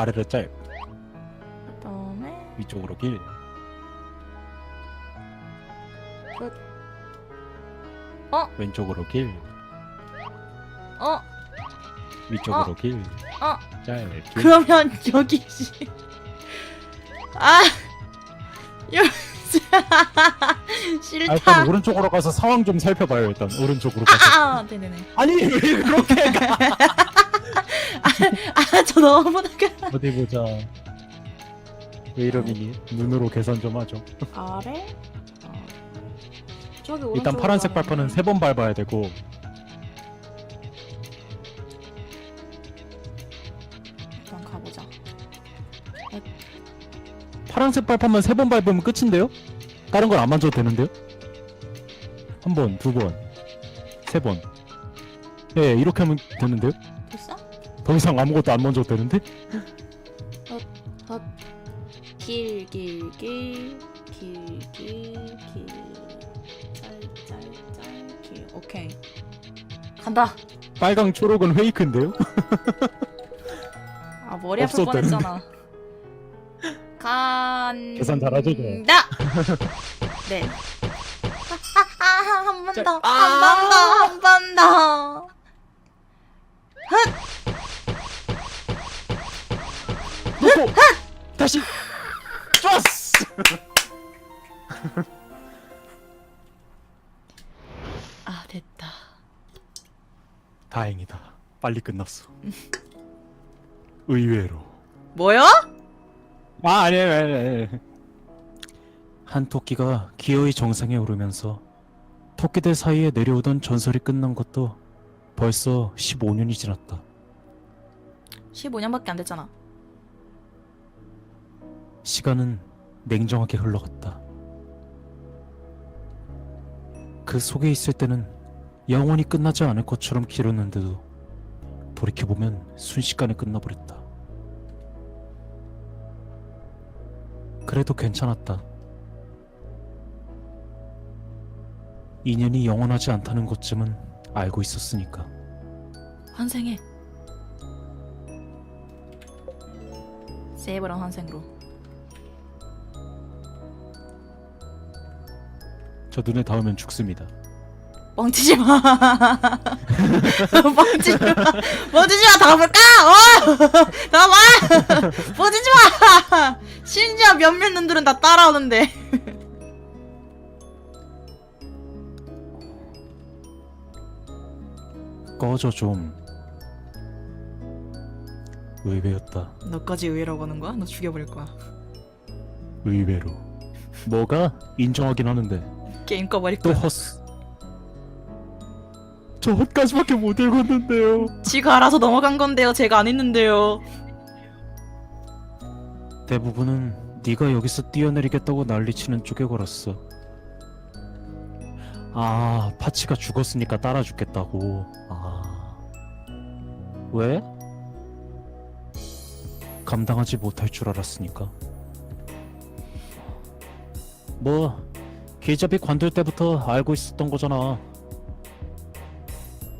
아래로 짧 그다음에 위쪽으로 길 끝. 어? 왼쪽으로 길 어? 위쪽으로 길 어? 짧 길. 그러면 여기 씨. 아 아, 싫다. 일단 오른쪽으로 가서 상황 좀 살펴봐요 일단 오른쪽으로 가서 아, 네네네. 아니 왜 그렇게 가 아, 저 너무 나가. 어디 보자 왜 이러니 눈으로 계산 좀 하죠 아래. 어. 저기 일단 파란색 발판은 세 번 밟아야 되고 일단 가보자. 파란색 발판만 세 번 밟으면 끝인데요? 다른 걸 안 만져도 되는데요? 한 번, 두 번, 세 번. 예, 이렇게 하면 되는데요? 더 이상 아무것도 안 만져도 되는데? 헛. 길, 길, 길, 길, 길, 길. 짤, 짤, 짤, 길. 오케이. 간다. 빨강, 초록은 페이크인데요? 아 머리 아플 없어도. 뻔했잖아. 간. 계산 잘하죠, 저? 나. 네. 한번 더, 짤. 한번 더, 한번 더. 놓고! 다시! 좋았어! 아 됐다. 다행이다. 빨리 끝났어. 의외로. 뭐요? 아, 아니에요, 아니에요, 아니에요. 한 토끼가 기어이 정상에 오르면서 토끼들 사이에 내려오던 전설이 끝난 것도 벌써 15년이 지났다. 15년밖에 안 됐잖아. 시간은 냉정하게 흘러갔다. 그 속에 있을 때는 영원히 끝나지 않을 것처럼 길었는데도 돌이켜보면 순식간에 끝나버렸다. 그래도 괜찮았다. 인연이 영원하지 않다는 것쯤은 알고 있었으니까. 환생해. 세이버랑 환생으로. 저 눈에 닿으면 죽습니다. 뻥치지 마. 뻥치지 마. 뻥치지 마. 다 볼까? 어? 나봐. 뻥치지 마. 심지어 몇몇 놈들은 다 따라오는데. 꺼져 좀. 의외였다. 너까지 의외라고 하는 거야? 너 죽여버릴 거야. 의외로. 뭐가 인정하긴 하는데 게임 꺼버릴 또 거야. 헛. 저 헛까지밖에 못 읽었는데요. 지가 알아서 넘어간 건데요. 제가 안 했는데요. 대부분은 네가 여기서 뛰어내리겠다고 난리치는 쪽에 걸었어. 아, 파치가 죽었으니까 따라 죽겠다고. 아. 왜? 감당하지 못할 줄 알았으니까. 뭐, 길잡이 관둘 때부터 알고 있었던 거잖아.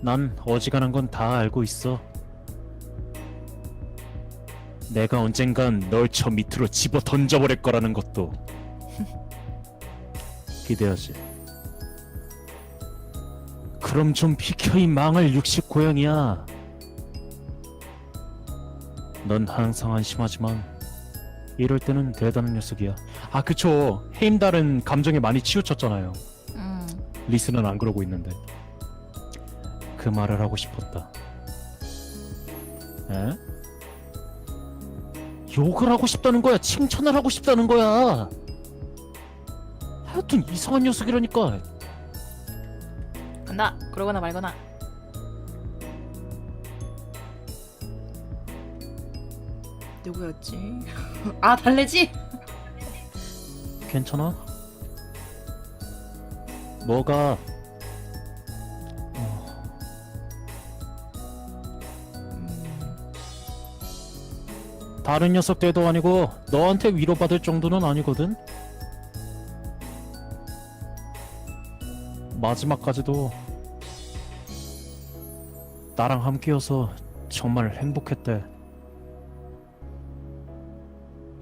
난 어지간한 건 다 알고 있어. 내가 언젠간 널 저 밑으로 집어 던져버릴 거라는 것도 기대하지. 그럼 좀 비켜 이 망할 육식 고양이야. 넌 항상 안심하지만 이럴 때는 대단한 녀석이야. 아 그쵸. 헤임달은 감정에 많이 치우쳤잖아요. 음. 리스는 안 그러고 있는데 그 말을 하고 싶었다. 에? 욕을 하고 싶다는 거야? 칭찬을 하고 싶다는 거야? 하여튼 이상한 녀석이라니까. 간다. 그러거나 말거나. 누구였지? 아 달래지? 괜찮아? 뭐가? 어, 음, 다른 녀석들도 아니고 너한테 위로받을 정도는 아니거든. 마지막까지도 나랑 함께여서 정말 행복했대.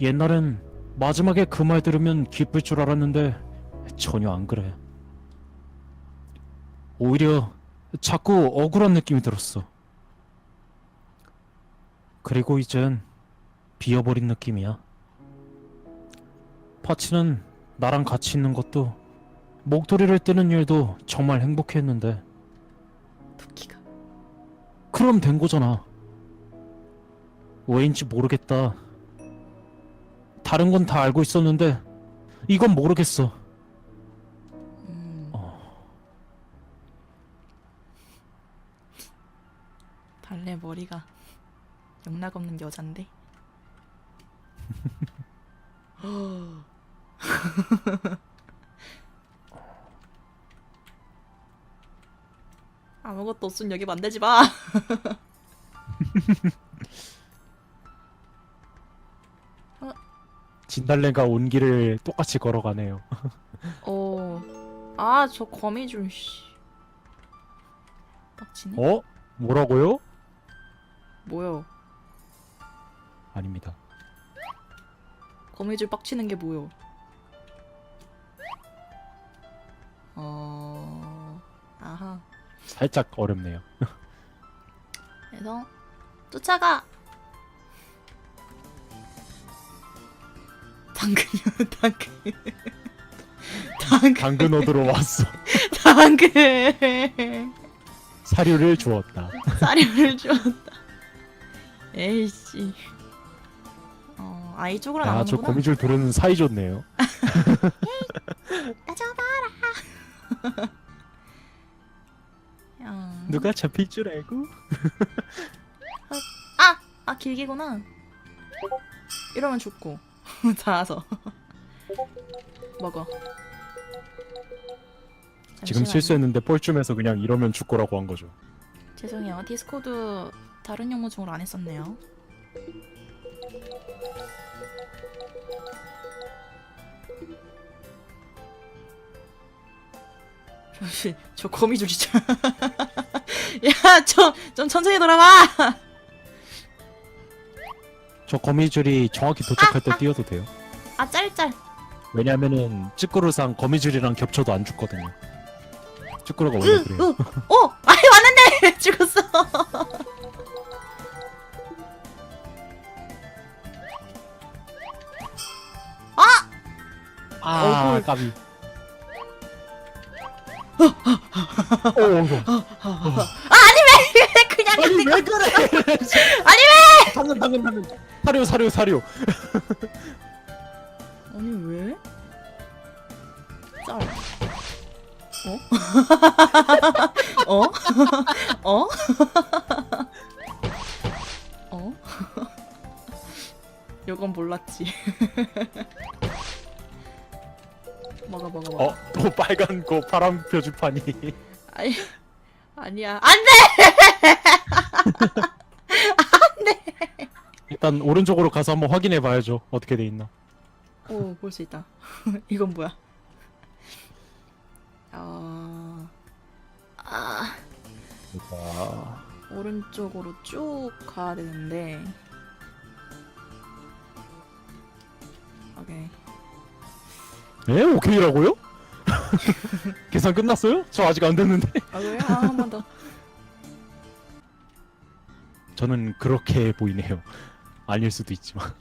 옛날엔 마지막에 그 말 들으면 기쁠 줄 알았는데 전혀 안 그래. 오히려 자꾸 억울한 느낌이 들었어. 그리고 이젠 비어버린 느낌이야. 파치는 나랑 같이 있는 것도 목도리를 뜨는 일도 정말 행복했는데 토끼가 그럼 된 거잖아. 왜인지 모르겠다. 다른 건 다 알고 있었는데 이건 모르겠어. 음, 어, 달래 머리가 영락 없는 여잔데. 아무것도 없으면 여기 만들지 마. 진달래가 온 길을 똑같이 걸어가네요. 어. 아, 저 거미줄 씨. 빡치네. 어? 뭐라고요? 뭐요? 아닙니다. 거미줄 빡치는 게 뭐요? 어. 아하. 살짝 어렵네요. 그래서 쫓아가. 당근이요, 당근. 당근, 당근 얻으러 왔어. 당근. 사료를 주었다. 사료를 주었다. 에이씨. 어, 아 이 쪽으로 야, 저 나오는구나. 거미줄 도로는 사이 좋네요. 따져봐라. 야. 누가 잡힐 줄 알고? 아, 아 길게구나. 이러면 죽고 닿아서 먹어. 지금 잠시만요. 실수했는데 뻘쭘해서 그냥 이러면 죽고라고 한 거죠. 죄송해요. 디스코드 다른 영어 중으로 안 했었네요. 잠시 저 거미줄 진짜. 야, 좀, 좀 천천히 돌아봐. 저 거미줄이 정확히 도착할 때 뛰어도 돼요. 아, 짤짤. 왜냐면은 찌꾸루상 거미줄이랑 겹쳐도 안 죽거든요. 찌꾸루가 원래 으, 그래요. 으, 어, 아이 왔는데 죽었어. 아, 얼굴. 까비. 어, 어, 그냥 아니 왜 그래? 아니 왜? 당근 당근 당근. 사료 사료 사료. 아니 왜? 짤. 어? 어? 어? 어? 요건 몰랐지. 먹어 먹어 먹어. 어, 또 빨간 거 파란 표지판이. 아니 아니야. 안 돼. 일단 오른쪽으로 가서 한번 확인해 봐야죠. 어떻게 돼 있나. 오, 볼 수 있다. 이건 뭐야? 어... 아, 아, 오른쪽으로 쭉 가야 되는데. 오케이. 에? 오케이라고요? 계산 끝났어요? 저 아직 안 됐는데. 아, 그래? 아, 한 번 더. 저는 그렇게 보이네요. 아닐 수도 있지만.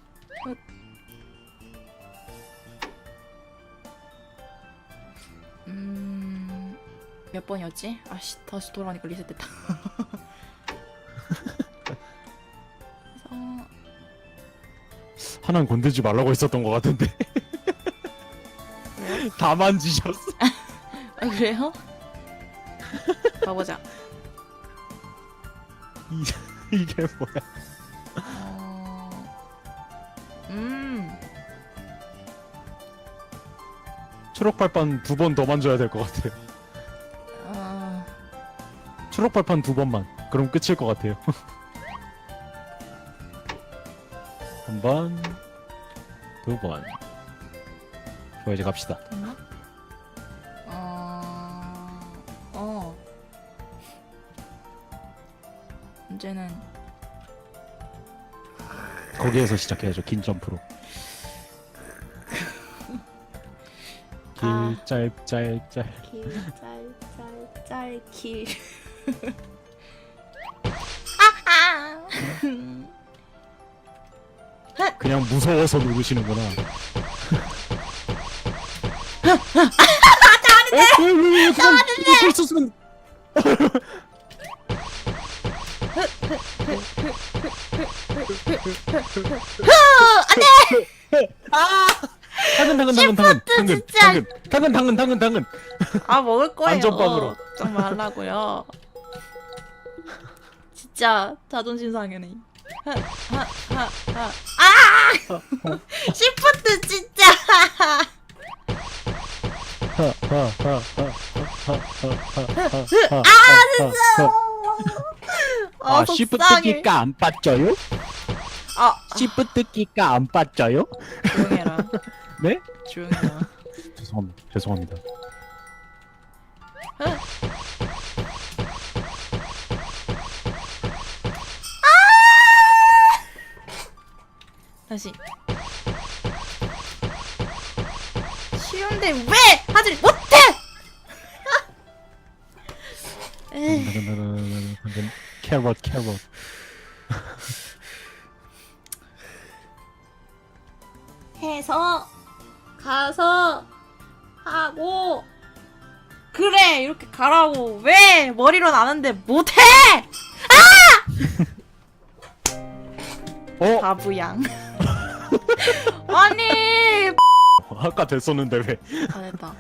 음... 몇 번이었지? 아씨, 다시 돌아오니까 리셋됐다. 그래서... 하나는 건들지 말라고 했었던 것 같은데. 다 만지셨어. 아, 그래요? 가보자. 이, 이게 뭐야? 어... 음... 초록 발판 두 번 더 만져야 될 것 같아요. 어... 초록 발판 두 번만. 그럼 끝일 것 같아요. 한 번, 두 번. 좋아 이제 갑시다. 됐나? 어... 어... 문제는 거기에서 시작해야죠. 긴 점프로. 아. 길짤짤짤 길짤짤짤길 아아 그냥 무서워서 누르시는구나. 그만 이거 있었으면 당근 당근 당근 당근 당근. 당근 당근 당근 당근 당근 아 먹을 거예요. 안전빵으로. 좀 말라고요. 진짜 자존심 상해네. 하하하 아! 시프트 진짜. 아 속상해. 시프트 끼가 안 빠져요? 아 시프트 끼가 안 빠져요? 조용해라. 네? 조용해라. 죄송합니다. 죄송합니다. 다시. 쉬운데 왜 하지 못해? 에이. 캐럿 캐럿 해서 가서 하고 그래 이렇게 가라고 왜 머리로 나는데 못해 어? 바보양 아니 아까 됐었는데 왜? 아 됐다.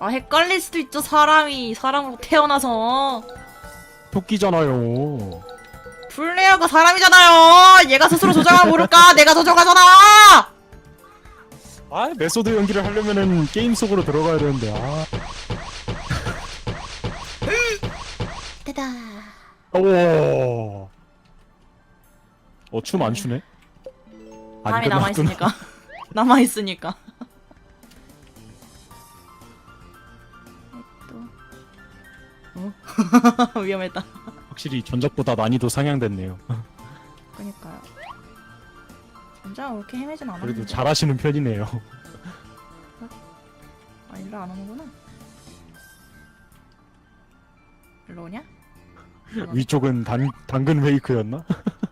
아 헷갈릴 수도 있죠 사람이. 사람으로 태어나서. 토끼잖아요. 플레이어가 사람이잖아요. 얘가 스스로 조정하면 모를까? 내가 조정하잖아! 아 메소드 연기를 하려면은 게임 속으로 들어가야 되는데 아. 됐다. 오. 어춤 안 추네? 사람이 남아 있으니까. 남아 있으니까 어? 위험했다 확실히 전작보다 난이도 상향됐네요. 그니까요 진짜 그렇게 헤매진 않았는데 그래도 잘하시는 편이네요. 아 일로 안 오는구나 일로 오냐? 위쪽은 단 당근 웨이크였나?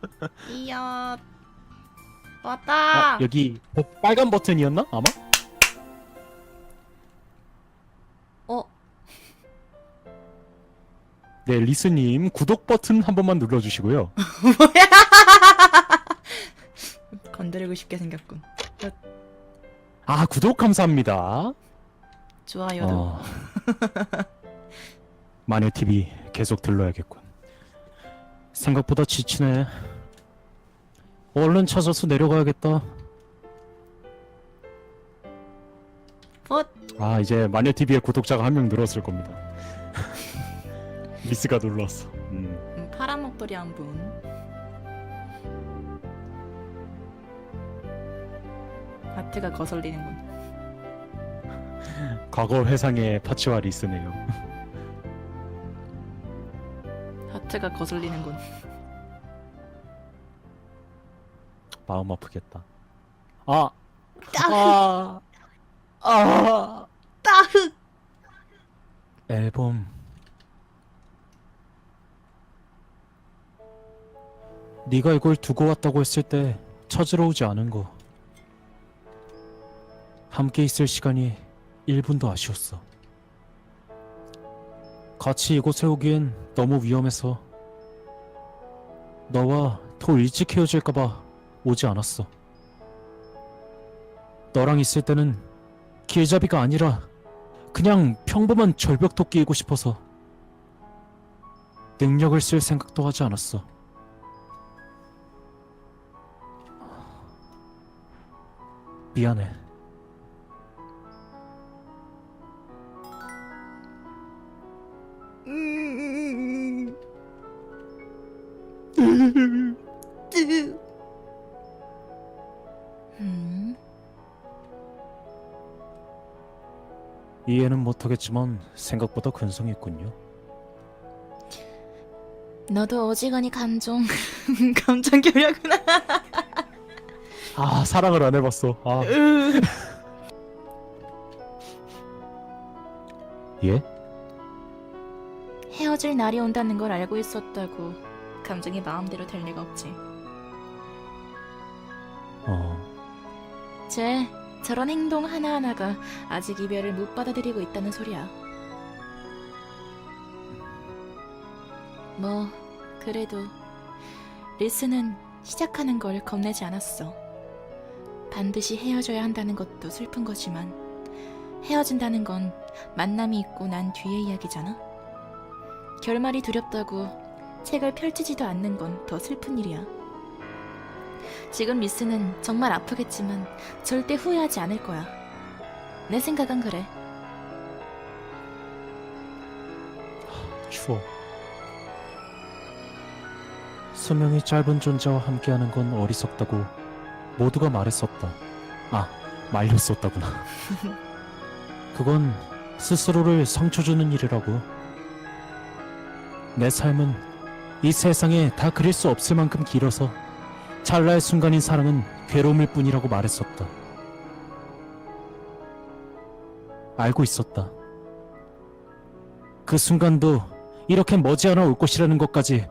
이야 아, 왔다 여기 버- 빨간 버튼이었나? 아마? 네, 리스님 구독 버튼 한 번만 눌러주시고요. 건드리고 싶게 생겼군 아 구독 감사합니다. 좋아요도 어. 마녀 TV 계속 들러야겠군. 생각보다 지치네. 얼른 찾아서 내려가야겠다. 어? 아 이제 마녀 TV에 구독자가 한 명 늘었을 겁니다. 리스가 눌렀어. 음. 음, 파란 목도리 한 분 하트가 거슬리는군 과거 회상의 파츠와 리스네요. 하트가 거슬리는군 마음 아프겠다. 아, 따흑 아, 아. 네가 이걸 두고 왔다고 했을 때 찾으러 오지 않은 거. 함께 있을 시간이 1분도 아쉬웠어. 같이 이곳에 오기엔 너무 위험해서 너와 더 일찍 헤어질까봐 오지 않았어. 너랑 있을 때는 길잡이가 아니라 그냥 평범한 절벽 토끼이고 싶어서 능력을 쓸 생각도 하지 않았어. 미안해. 이해는 못하겠지만 생각보다 근성이 있군요. 너도 어지간히 감정 감정 교류구나 아 사랑을 안 해봤어. 아 으. 예? 헤어질 날이 온다는 걸 알고 있었다고 감정이 마음대로 될 리가 없지. 어 쟤 저런 행동 하나하나가 아직 이별을 못 받아들이고 있다는 소리야. 뭐 그래도 리스는 시작하는 걸 겁내지 않았어. 반드시 헤어져야 한다는 것도 슬픈 거지만 헤어진다는 건 만남이 있고 난 뒤의 이야기잖아. 결말이 두렵다고 책을 펼치지도 않는 건 더 슬픈 일이야. 지금 리스는 정말 아프겠지만 절대 후회하지 않을 거야. 내 생각은 그래. 추워. 수명이 짧은 존재와 함께하는 건 어리석다고 모두가 말했었다. 아 말렸었다구나. 그건 스스로를 상처 주는 일이라고. 내 삶은 이 세상에 다 그릴 수 없을 만큼 길어서 찰나의 순간인 사랑은 괴로움일 뿐이라고 말했었다. 알고 있었다. 그 순간도 이렇게 머지않아 올 것이라는 것까지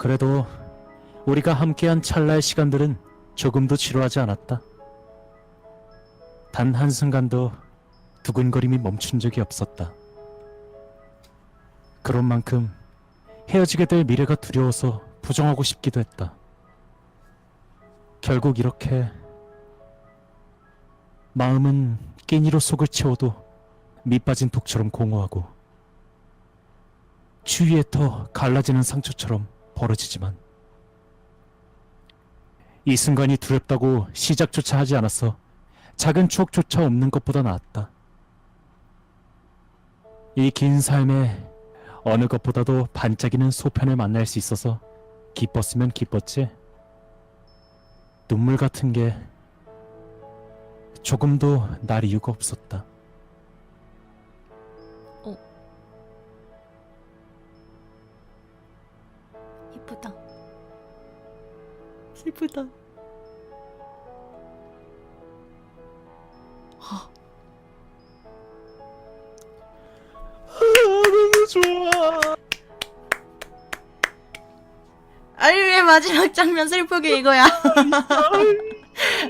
그래도 우리가 함께한 찰나의 시간들은 조금도 지루하지 않았다. 단 한순간도 두근거림이 멈춘 적이 없었다. 그런 만큼 헤어지게 될 미래가 두려워서 부정하고 싶기도 했다. 결국 이렇게 마음은 끼니로 속을 채워도 밑빠진 독처럼 공허하고 추위에 터 갈라지는 상처처럼 벌어지지만 이 순간이 두렵다고 시작조차 하지 않았어 작은 추억조차 없는 것보다 나았다. 이 긴 삶에 어느 것보다도 반짝이는 소편을 만날 수 있어서 기뻤으면 기뻤지. 눈물 같은 게 조금도 날 이유가 없었다. 슬프다. 너무 좋아. 아니 왜 마지막 장면 슬프게 이거야?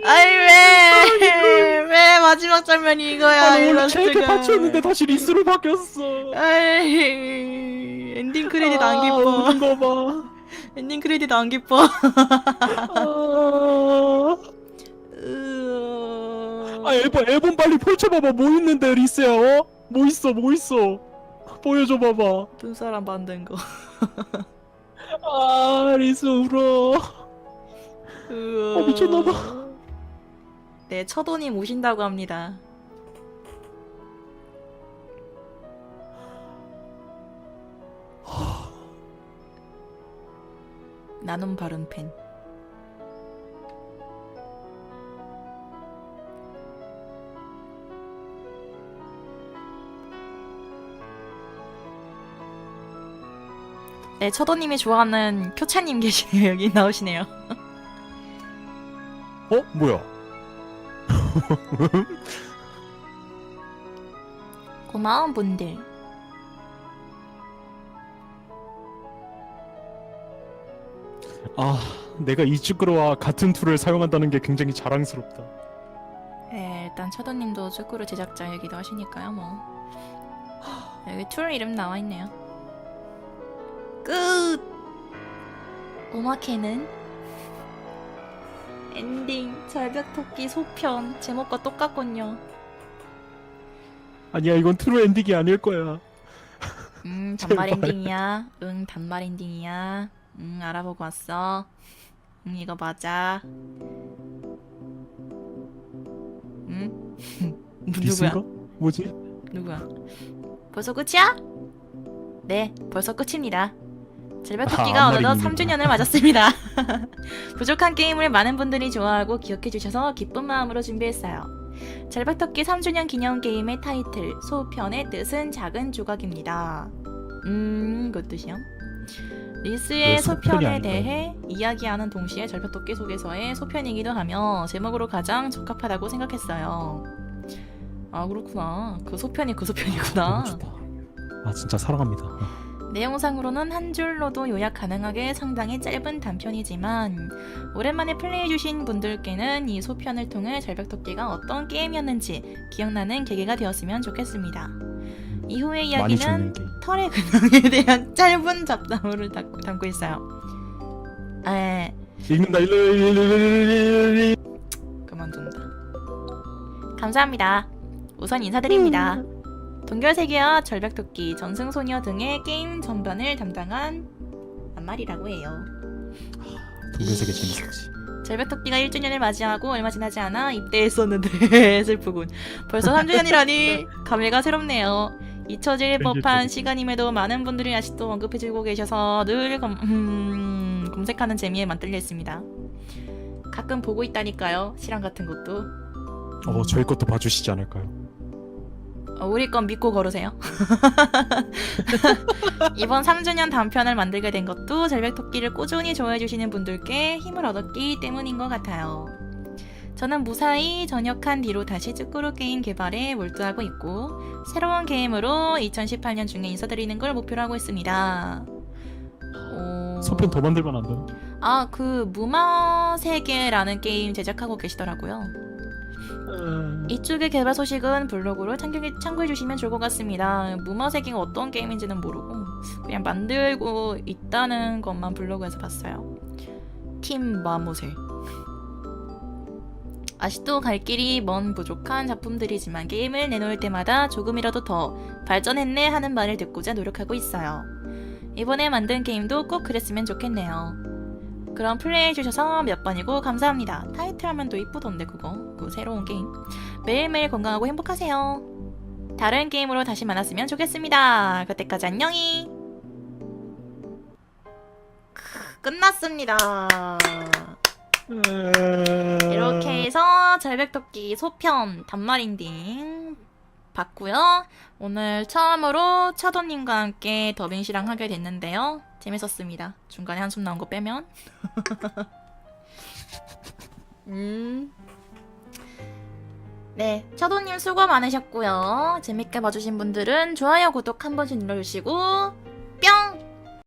아니 왜? 왜 마지막 장면이 이거야? 아니 원래 일러스트가. 파츠였는데 다시 리스로 바뀌었어. 아이 엔딩 크레딧 안 아, 기뻐. 우는 거 봐. 엔딩 크레딧 안 기뻐. 아, 으... 아 앨범 앨범 빨리 펼쳐봐봐. 뭐 있는데 리스야? 어? 뭐 있어? 뭐 있어? 보여줘 봐봐. 눈사람 만든 거. 아 리스 울어. 어, 미쳤나봐. 네, 처도님 오신다고 합니다. 나눔 바른 펜. 네, 처도님이 좋아하는 쿄차님 계시네요. 여기 나오시네요. 어 뭐야? 고마운 분들. 아 내가 이 쭈꾸루와 같은 툴을 사용한다는 게 굉장히 자랑스럽다. 네, 일단 차도님도 쭈꾸루 제작자이기도 하시니까요, 뭐. 여기 툴 이름 나와 있네요. 끝! 오마케는 엔딩 절벽토끼 소편 제목과 똑같군요. 아니야 이건 트루 엔딩이 아닐 거야. 음, 단말 제발. 엔딩이야. 응, 단말 엔딩이야. 응, 알아보고 왔어. 응, 이거 맞아. 응? 누구야? 리스인가? 뭐지? 누구야? 벌써 끝이야? 네, 벌써 끝입니다. 절벽토끼가 아, 어느덧 앞날입니다. 3주년을 맞았습니다. 부족한 게임을 많은 분들이 좋아하고 기억해주셔서 기쁜 마음으로 준비했어요. 절벽토끼 3주년 기념 게임의 타이틀, 소편의 뜻은 작은 조각입니다. 음, 그 뜻이요. 왜 리스의 소편에? 대해 이야기하는 동시에 절벽도끼 속에서의 소편이기도 하며 제목으로 가장 적합하다고 생각했어요. 아 그렇구나. 그 소편이 그 소편이구나. 좋다. 아 진짜 사랑합니다. 내용상으로는 한 줄로도 요약 가능하게 상당히 짧은 단편이지만 오랜만에 플레이해주신 분들께는 이 소편을 통해 절벽토끼가 어떤 게임이었는지 기억나는 계기가 되었으면 좋겠습니다. 이후의 이야기는. 털의 근황에 대한 짧은 잡담을 담고, 담고 있어요. 에 읽는다 일로 그만둔다. 감사합니다. 우선 인사드립니다. 동결세계와 절벽토끼, 전승소녀 등의 게임 전반을 담당한 안말이라고 해요. 동료세계 재밌었지. 절벽토끼가 1주년을 맞이하고 얼마 지나지 않아 입대했었는데 슬프군. 벌써 3주년이라니 감회가 새롭네요. 잊혀질 법한 시간임에도 많은 분들이 아직도 언급해주고 계셔서 늘 검, 음, 검색하는 재미에 만들려 있습니다. 가끔 보고 있다니까요. 실황 같은 것도. 어 저희 것도 봐주시지 않을까요? 어, 우리 건 믿고 걸으세요. 이번 3주년 단편을 만들게 된 것도 절벽토끼를 꾸준히 좋아해주시는 분들께 힘을 얻었기 때문인 것 같아요. 저는 무사히 전역한 뒤로 다시 쭈꾸루 게임 개발에 몰두하고 있고 새로운 게임으로 2018년 중에 인사드리는 걸 목표로 하고 있습니다. 어... 소편 더 만들면 안 되나? 아, 그 무마 세계라는 게임 제작하고 계시더라고요. 이쪽의 개발 소식은 블로그로 참고해, 참고해 주시면 좋을 것 같습니다. 무마 세계가 어떤 게임인지는 모르고 그냥 만들고 있다는 것만 블로그에서 봤어요. 팀 마모세. 아직도 갈 길이 먼 부족한 작품들이지만 게임을 내놓을 때마다 조금이라도 더 발전했네 하는 말을 듣고자 노력하고 있어요. 이번에 만든 게임도 꼭 그랬으면 좋겠네요. 그럼 플레이해주셔서 몇 번이고 감사합니다. 타이틀 하면 또 이쁘던데 그거. 그 새로운 게임. 매일매일 건강하고 행복하세요. 다른 게임으로 다시 만났으면 좋겠습니다. 그때까지 안녕히. 크, 끝났습니다. 이렇게 해서 절벽토끼 소편 단말인딩 봤고요. 오늘 처음으로 차도님과 함께 더빙시랑 하게 됐는데요. 재밌었습니다. 중간에 한숨 나온 거 빼면. 음. 네, 차도님 수고 많으셨고요. 재밌게 봐주신 분들은 좋아요, 구독 한 번씩 눌러주시고